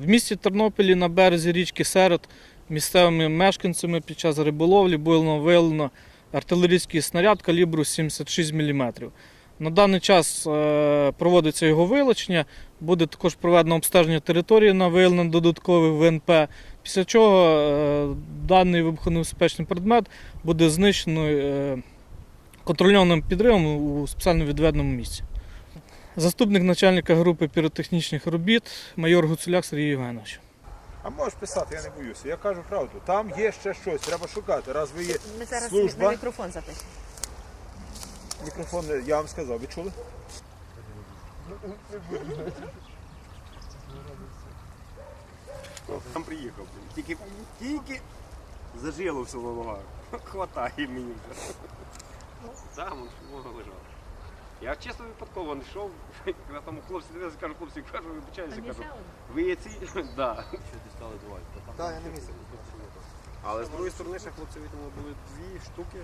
В місті Тернополі на березі річки Серед місцевими мешканцями під час риболовлі було виявлено артилерійський снаряд калібру 76 мм. На даний час е, проводиться його вилучення, буде також проведено обстеження території на виявлення додаткових ВНП, після чого е, даний вибухонебезпечний предмет буде знищено е, контрольованим підривом у спеціально відведеному місці. Заступник начальника групи піротехнічних робіт майор Гуцуляк Сергій Євгенович. А можеш писати, я не боюся. Я кажу правду. Там є ще щось, треба шукати. Раз ви є Ми зараз Служба. на мікрофон запишемо. мікрофон, я вам сказав, ви чули? Там приїхав. Тільки, тільки зажило все на ногах. Хватає мені воно воно лежало. Я чесно випадково не йшов, коли там хлопці не кажу, хлопці, кажу, вибачаюся, кажу, ви є ці? Да. Так, я не місяць. Але з другої сторони ще хлопці відомо були дві штуки.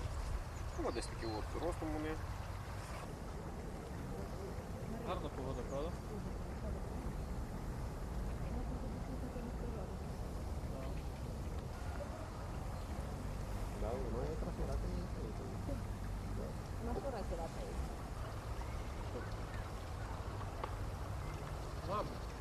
Ну, десь такі от ростом вони. Гарна погода, правда? come.